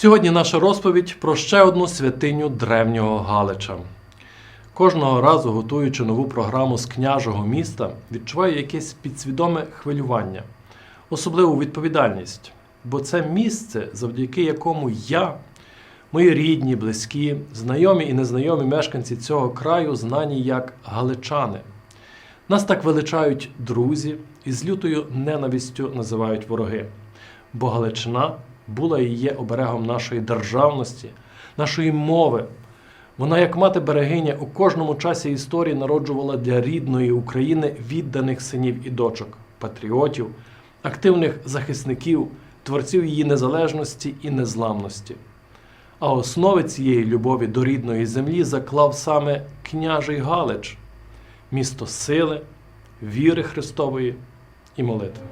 Сьогодні наша розповідь про ще одну святиню древнього Галича. Кожного разу, готуючи нову програму з княжого міста, відчуваю якесь підсвідоме хвилювання, особливу відповідальність. Бо це місце, завдяки якому я, мої рідні, близькі, знайомі і незнайомі мешканці цього краю знані як галичани. Нас так величають друзі і з лютою ненавистю називають вороги. Бо Галичина була і є оберегом нашої державності, нашої мови. Вона, як мати берегиня, у кожному часі історії народжувала для рідної України відданих синів і дочок, патріотів, активних захисників, творців її незалежності і незламності. А основи цієї любові до рідної землі заклав саме княжий Галич, місто сили, віри Христової і молитви.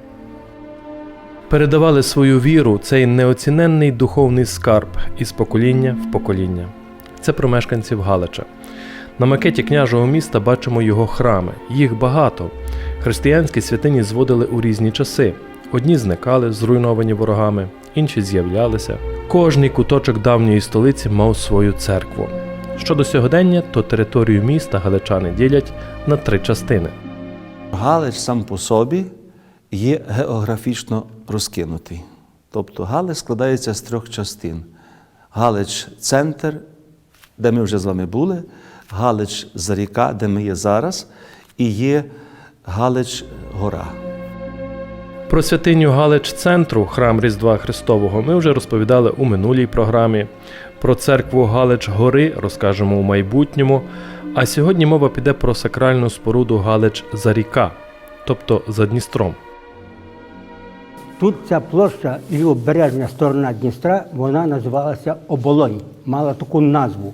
Передавали свою віру цей неоціненний духовний скарб із покоління в покоління. Це про мешканців Галича. На макеті княжого міста бачимо його храми. Їх багато. Християнські святині зводили у різні часи. Одні зникали, зруйновані ворогами, інші з'являлися. Кожний куточок давньої столиці мав свою церкву. Щодо сьогодення, то територію міста галичани ділять на три частини. Галич сам по собі є географічно розкинутий. Тобто Галич складається з трьох частин: Галич центр, де ми вже з вами були, Галич Заріка, де ми є зараз, і є Галич Гора. Про святиню Галич центру, храм Різдва Христового, ми вже розповідали у минулій програмі. Про церкву Галич Гори розкажемо у майбутньому. А сьогодні мова піде про сакральну споруду Галич Заріка, тобто за Дністром. Тут ця площа лівобережна сторона Дністра, вона називалася Оболонь, мала таку назву.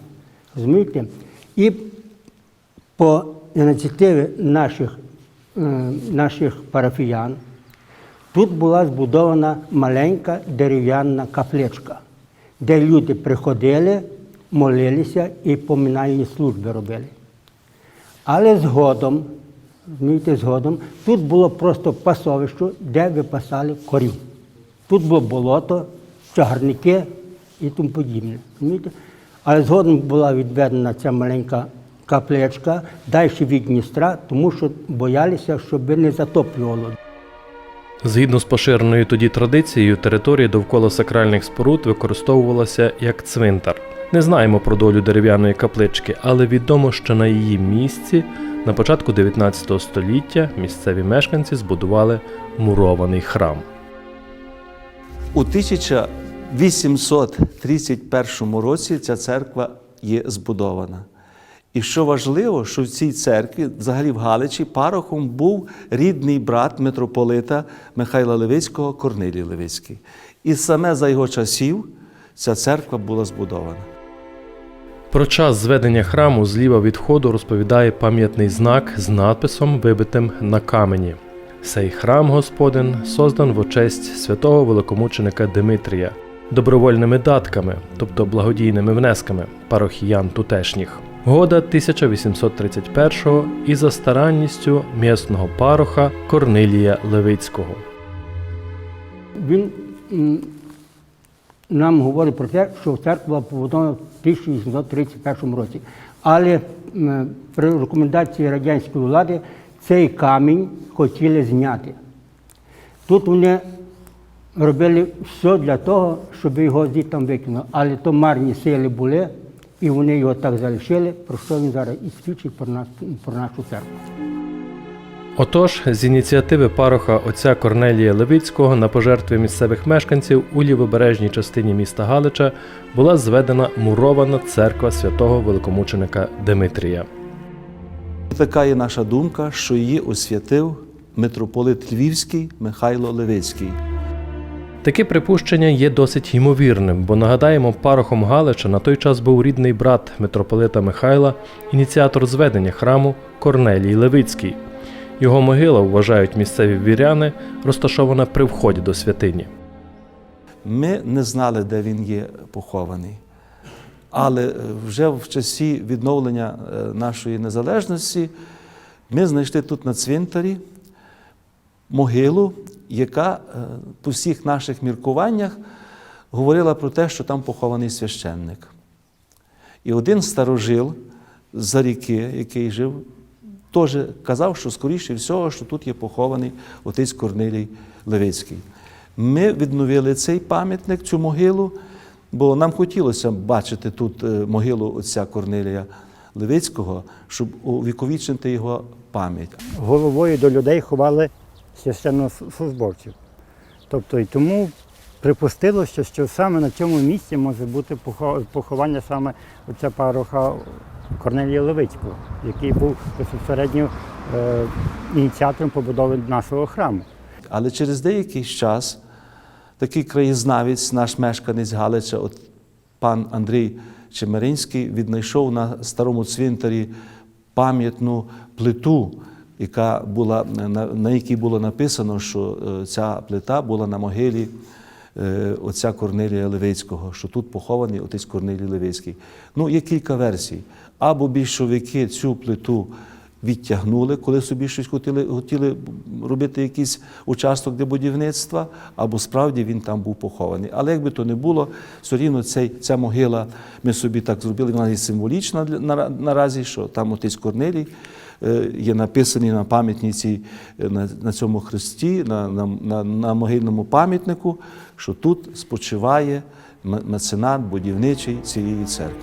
Розумієте? І по ініціативі наших, е, наших парафіян тут була збудована маленька дерев'яна капличка, де люди приходили, молилися і поминальні служби робили. Але згодом, розумієте, згодом, тут було просто пасовище, де випасали корів. Тут було болото, чагарники і тому подібне. розумієте. Але згодом була відведена ця маленька капличка далі від Дністра, тому що боялися, щоб не затоплювало. Згідно з поширеною тоді традицією, територія довкола сакральних споруд використовувалася як цвинтар. Не знаємо про долю дерев'яної каплички, але відомо, що на її місці на початку 19 століття місцеві мешканці збудували мурований храм. У 1831 році ця церква є збудована. І що важливо, що в цій церкві, взагалі в Галичі, парохом був рідний брат митрополита Михайла Левицького Корнилій Левицький. І саме за його часів ця церква була збудована. Про час зведення храму зліва від входу розповідає пам'ятний знак з надписом, вибитим на камені. Сей храм Господин создан в очесть святого великомученика Димитрія добровольними датками, тобто благодійними внесками парохіян тутешніх. Года 1831-го і за старанністю місного пароха Корнилія Левицького. Він нам говорить про те, що церква була побудована в 1831 році. Але при рекомендації радянської влади цей камінь хотіли зняти. Тут вони робили все для того, щоб його звідти викинули. Але то марні сили були, і вони його так залишили, про що він зараз і свідчить про, нас, про нашу церкву. Отож, з ініціативи пароха отця Корнелія Левицького на пожертви місцевих мешканців у лівобережній частині міста Галича була зведена мурована церква святого великомученика Димитрія. Така є наша думка, що її освятив митрополит Львівський Михайло Левицький. Таке припущення є досить ймовірним, бо нагадаємо, парохом Галича на той час був рідний брат митрополита Михайла, ініціатор зведення храму Корнелій Левицький. Його могила, вважають місцеві віряни, розташована при вході до святині. Ми не знали, де він є похований. Але е, вже в часі відновлення е, нашої незалежності ми знайшли тут на цвинтарі могилу, яка е, по всіх наших міркуваннях говорила про те, що там похований священник. І один старожил за ріки, який жив, теж казав, що скоріше всього, що тут є похований отець Корнилій Левицький. Ми відновили цей пам'ятник, цю могилу, бо нам хотілося бачити тут е, могилу отця Корнилія Левицького, щоб увіковічнити його пам'ять. головою до людей ховали священнослужбовців. Тобто і тому припустилося, що саме на цьому місці може бути поховання саме отця пароха Корнелія Левицького, який був безпосередньо е, ініціатором побудови нашого храму. Але через деякий час такий краєзнавець, наш мешканець Галича, от пан Андрій Чемеринський, віднайшов на старому цвинтарі пам'ятну плиту, яка була, на, якій було написано, що е, ця плита була на могилі отця Корнилія Левицького, що тут похований отець Корнилій Левицький. Ну, є кілька версій. Або більшовики цю плиту відтягнули, коли собі щось хотіли, хотіли робити якийсь участок для будівництва, або справді він там був похований. Але як би то не було, все рівно цей, ця могила, ми собі так зробили, вона є символічна наразі, що там отець Корнелій е, є написаний на пам'ятниці е, на, на цьому хресті, на, на, на, на могильному пам'ятнику, що тут спочиває меценат будівничий цієї церкви.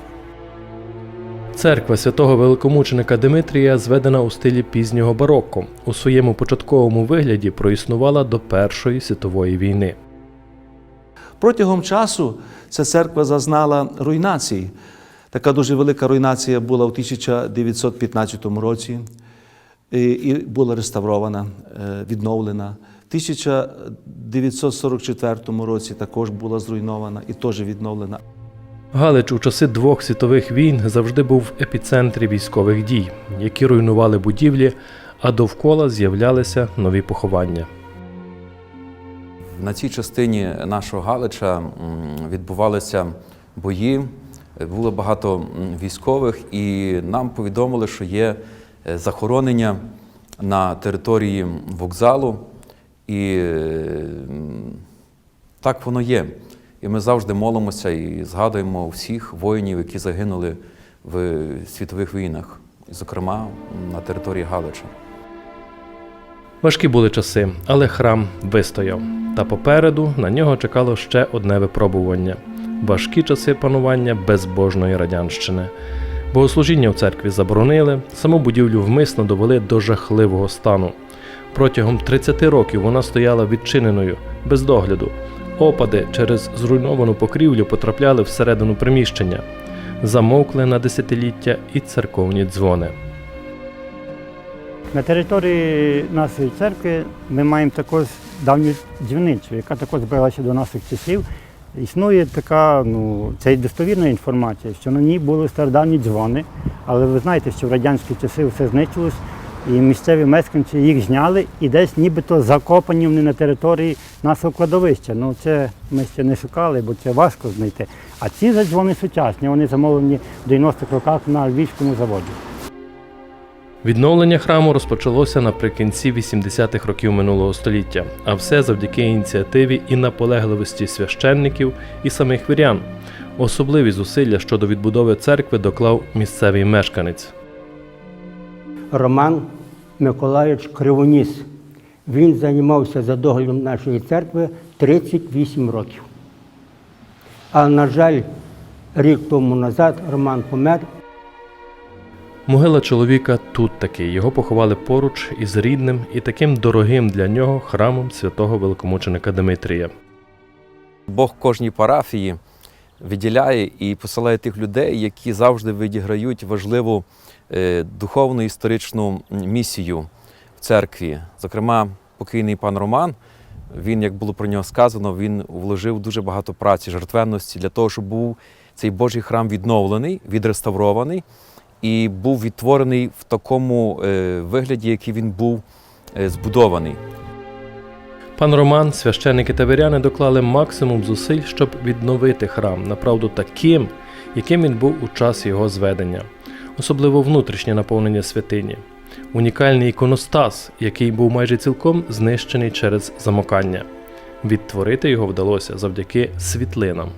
Церква святого великомученика Димитрія зведена у стилі пізнього барокко. У своєму початковому вигляді проіснувала до Першої світової війни. Протягом часу ця церква зазнала руйнації. Така дуже велика руйнація була у 1915 році і і була реставрована, е, відновлена. В 1944 році також була зруйнована і теж відновлена. Галич у часи двох світових війн завжди був в епіцентрі військових дій, які руйнували будівлі, а довкола з'являлися нові поховання. На цій частині нашого Галича відбувалися бої, було багато військових, і нам повідомили, що є е, захоронення на території вокзалу. І е, так воно є. І ми завжди молимося і згадуємо всіх воїнів, які загинули в світових війнах, зокрема на території Галича. Важкі були часи, але храм вистояв. Та попереду на нього чекало ще одне випробування важкі часи панування безбожної радянщини. Богослужіння в церкві заборонили, саму будівлю вмисно довели до жахливого стану. Протягом 30 років вона стояла відчиненою, без догляду. Опади через зруйновану покрівлю потрапляли всередину приміщення. Замовкли на десятиліття і церковні дзвони. На території нашої церкви ми маємо також давню дзвіницю, яка також збиралася до наших часів. Існує така, ну, це й достовірна інформація, що на ній були стародавні дзвони, але ви знаєте, що в радянські часи все знищилось, і місцеві мешканці їх зняли і десь нібито закопані вони на території нашого кладовища. Ну це ми ще не шукали, бо це важко знайти. А ці же дзвони сучасні, вони замовлені в 90-х роках на львівському заводі. Відновлення храму розпочалося наприкінці 80-х років минулого століття, а все завдяки ініціативі і наполегливості священників і самих вірян. Особливі зусилля щодо відбудови церкви доклав місцевий мешканець. Роман Миколаївич Кривоніс. Він займався за доглядом нашої церкви 38 років. А на жаль, рік тому назад Роман помер. Могила чоловіка тут таки. Його поховали поруч із рідним і таким дорогим для нього храмом святого великомученика Димитрія. Бог кожній парафії виділяє і посилає тих людей, які завжди відіграють важливу е, духовну історичну місію в церкві. Зокрема, покійний пан Роман. Він, як було про нього сказано, він вложив дуже багато праці, жертвенності для того, щоб був цей Божий храм відновлений, відреставрований і був відтворений в такому е, вигляді, який він був е, збудований. Пан Роман, священники та віряни доклали максимум зусиль, щоб відновити храм, направду таким, яким він був у час його зведення, особливо внутрішнє наповнення святині, унікальний іконостас, який був майже цілком знищений через замокання. Відтворити його вдалося завдяки світлинам.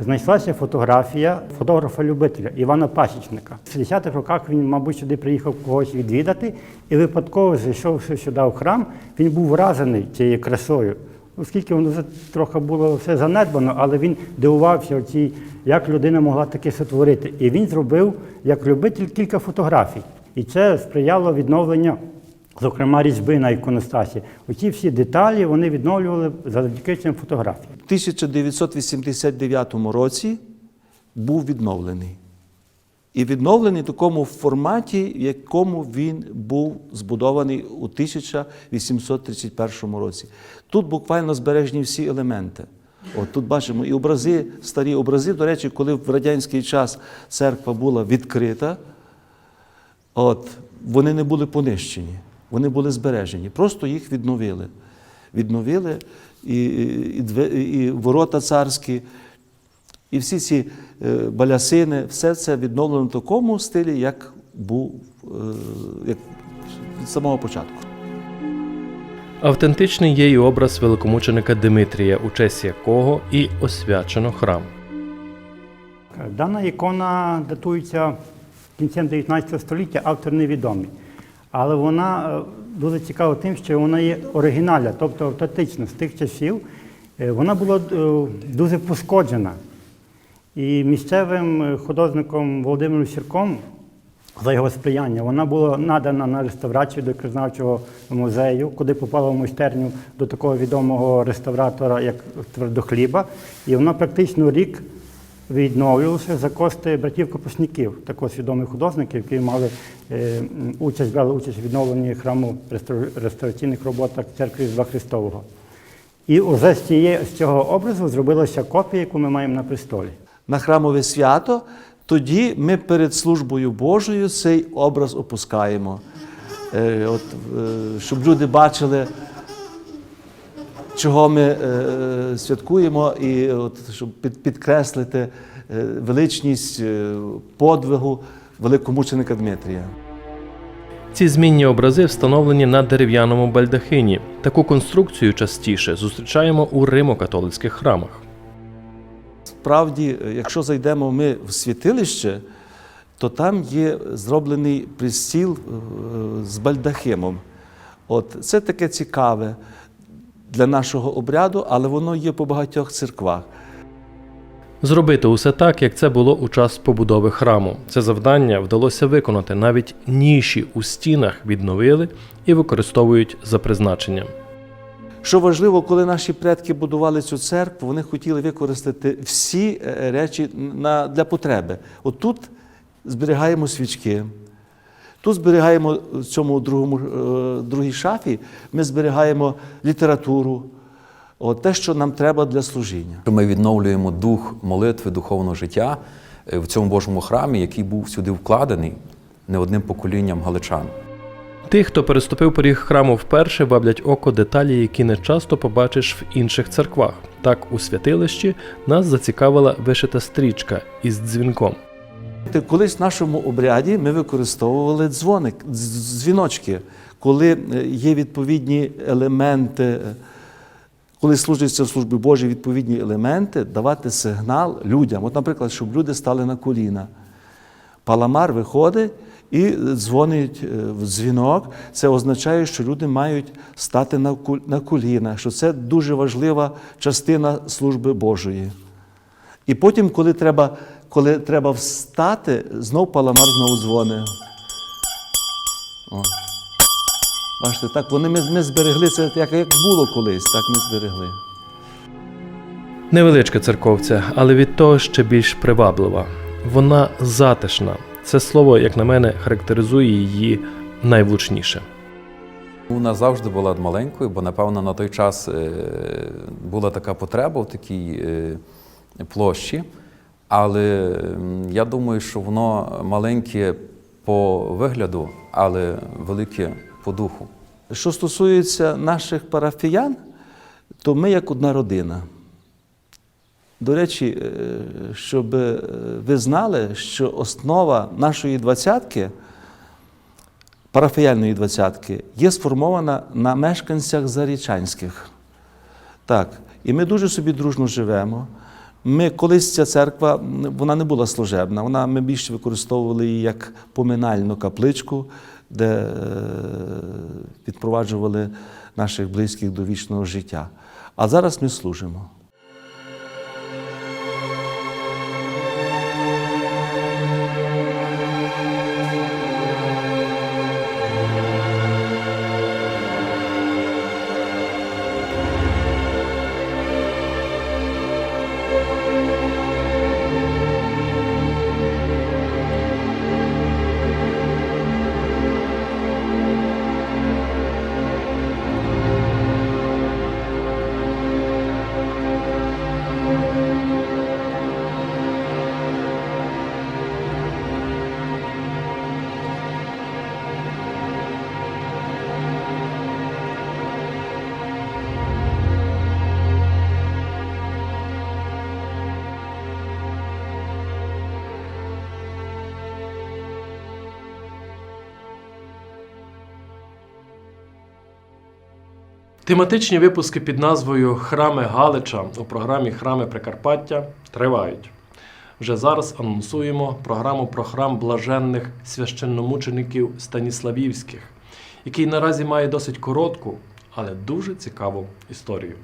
Знайшлася фотографія фотографа-любителя Івана Пасічника. В 60-х роках він, мабуть, сюди приїхав когось відвідати і випадково зайшовши сюди в храм, він був вражений цією красою. Оскільки воно вже трохи було все занедбано, але він дивувався, оцій, як людина могла таке сотворити. І він зробив як любитель кілька фотографій. І це сприяло відновленню, зокрема, різьби на іконостасі. Оці всі деталі вони відновлювали завдяки цим фотографіям. У 1989 році був відновлений. І відновлений в такому форматі, в якому він був збудований у 1831 році. Тут буквально збережені всі елементи. От тут бачимо і образи, старі образи. До речі, коли в радянський час церква була відкрита, от, вони не були понищені, вони були збережені. Просто їх відновили. Відновили і, і, і ворота царські, і всі ці е, балясини, все це відновлено в такому стилі, як був е, як від самого початку. Автентичний є і образ великомученика Димитрія, у честь якого і освячено храм. Дана ікона датується кінцем 19 століття, автор невідомий. Але вона е, дуже цікава тим, що вона є оригінальна, тобто автентична з тих часів. Е, Вона була е, дуже пошкоджена. І місцевим художником Володимиром Сірком за його сприяння вона була надана на реставрацію до краєзнавчого музею, куди попала в майстерню до такого відомого реставратора, як Твердохліба. І вона практично рік відновлювалася за кошти братів Капушників, також відомих художників, які мали е, участь, брали участь у відновленні храму реставра- реставраційних роботах церкви Різдва Христового. І вже з, цієї, з цього образу зробилася копія, яку ми маємо на престолі. на храмове свято, тоді ми перед службою Божою цей образ опускаємо. Е, от, е, щоб люди бачили, чого ми е, святкуємо, і от, щоб під, підкреслити е, величність е, подвигу великомученика Дмитрія. Ці змінні образи встановлені на дерев'яному бальдахині. Таку конструкцію частіше зустрічаємо у римо-католицьких храмах. Справді, е, якщо зайдемо ми в святилище, то там є зроблений пристіл е, з бальдахимом. От це таке цікаве для нашого обряду, але воно є по багатьох церквах. Зробити усе так, як це було у час побудови храму. Це завдання вдалося виконати. Навіть ніші у стінах відновили і використовують за призначенням. Що важливо, коли наші предки будували цю церкву, вони хотіли використати всі е, речі на, для потреби. От тут зберігаємо свічки. Тут зберігаємо в цьому другому, е, другій шафі, ми зберігаємо літературу, от, те, що нам треба для служіння. Ми відновлюємо дух молитви, духовного життя е, в цьому Божому храмі, який був сюди вкладений не одним поколінням галичан. Тих, хто переступив поріг храму вперше, ваблять око деталі, які не часто побачиш в інших церквах. Так, у святилищі нас зацікавила вишита стрічка із дзвінком. Колись в нашому обряді ми використовували дзвоник, дзвіночки, коли е, є відповідні елементи, коли служиться в службі Божій відповідні елементи, давати сигнал людям. От, наприклад, щоб люди стали на коліна. Паламар виходить і дзвонить е, в дзвінок. Це означає, що люди мають стати на коліна, що це дуже важлива частина служби Божої. І потім, коли треба, коли треба встати, знов паламар знову дзвонить. О. Бачите, так вони ми, ми зберегли це, як, як було колись, так ми зберегли. Невеличка церковця, але від того ще більш приваблива. Вона затишна. Це слово, як на мене, характеризує її найвлучніше. Вона завжди була маленькою, бо, напевно, на той час е, була така потреба в такій е, площі. Але я думаю, що воно маленьке по вигляду, але велике по духу. Що стосується наших парафіян, то ми як одна родина. До речі, е, щоб е, ви знали, що основа нашої двадцятки, парафіяльної двадцятки, є сформована на мешканцях зарічанських. Так. І ми дуже собі дружно живемо. Ми колись ця церква вона не була служебна, вона ми більше використовували її як поминальну капличку, де е, відпроваджували наших близьких до вічного життя. А зараз ми служимо. Тематичні випуски під назвою Храми Галича у програмі Храми Прикарпаття тривають. Вже зараз анонсуємо програму про храм блаженних священномучеників Станіславівських, який наразі має досить коротку, але дуже цікаву історію.